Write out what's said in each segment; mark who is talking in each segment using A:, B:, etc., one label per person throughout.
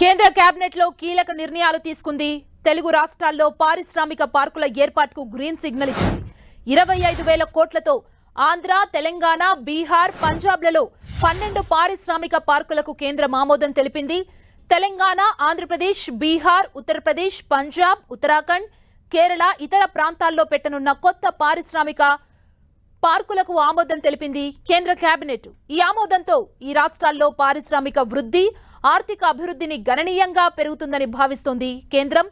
A: కేంద్ర కేబినెట్లో కీలక నిర్ణయాలు తీసుకుంది. తెలుగు రాష్ట్రాల్లో పారిశ్రామిక పార్కుల ఏర్పాటుకు గ్రీన్ సిగ్నల్ ఇచ్చింది. ఇరవై ఐదు వేల కోట్లతో ఆంధ్ర తెలంగాణ బీహార్ పంజాబ్లలో పన్నెండు పారిశ్రామిక పార్కులకు కేంద్రం ఆమోదం తెలిపింది. తెలంగాణ ఆంధ్రప్రదేశ్ బీహార్ ఉత్తరప్రదేశ్ పంజాబ్ ఉత్తరాఖండ్ కేరళ ఇతర ప్రాంతాల్లో పెట్టనున్న కొత్త పారిశ్రామిక పార్కులకు ఆమోదం తెలిపింది కేంద్ర కేబినెట్ ఈ ఆమోదంతో ఈ రాష్ట్రాల్లో పారిశ్రామిక వృద్ధి ఆర్థిక అభివృద్ధిని గణనీయంగా పెరుగుతుందని భావిస్తోంది కేంద్రం.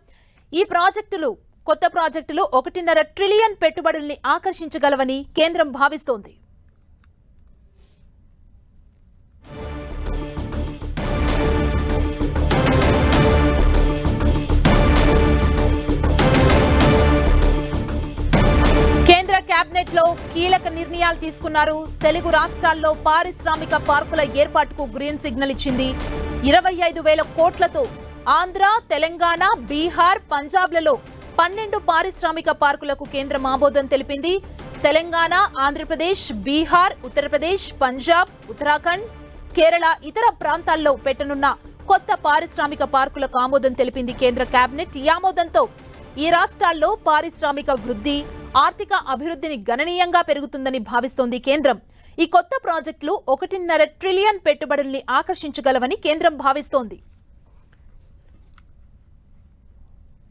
A: ఈ ప్రాజెక్టులు కొత్త ప్రాజెక్టులు ఒకటిన్నర ట్రిలియన్ పెట్టుబడుల్ని ఆకర్షించగలవని కేంద్రం భావిస్తోంది. కేబినెట్ కీలక నిర్ణయాలు తీసుకున్నారు. తెలుగు రాష్ట్రాల్లో పారిశ్రామిక పార్కుల ఏర్పాటుకు గ్రీన్ సిగ్నల్ ఇచ్చింది. ఇరవై ఐదు వేల కోట్లతో ఆంధ్ర తెలంగాణ బీహార్ పంజాబ్లలో పన్నెండు పారిశ్రామిక పార్కులకు కేంద్రం ఆమోదం తెలిపింది. తెలంగాణ ఆంధ్రప్రదేశ్ బీహార్ ఉత్తరప్రదేశ్ పంజాబ్ ఉత్తరాఖండ్ కేరళ ఇతర ప్రాంతాల్లో పెట్టనున్న కొత్త పారిశ్రామిక పార్కులకు ఆమోదం తెలిపింది కేంద్ర కేబినెట్ ఈ ఆమోదంతో. ఈ రాష్ట్రాల్లో పారిశ్రామిక వృద్ధి ఆర్థిక అభివృద్ధిని గణనీయంగా పెరుగుతుందని భావిస్తోంది కేంద్రం. ఈ కొత్త ప్రాజెక్టులు ఒకటిన్నర ట్రిలియన్ పెట్టుబడుల్ని ఆకర్షించగలవని కేంద్రం భావిస్తోంది.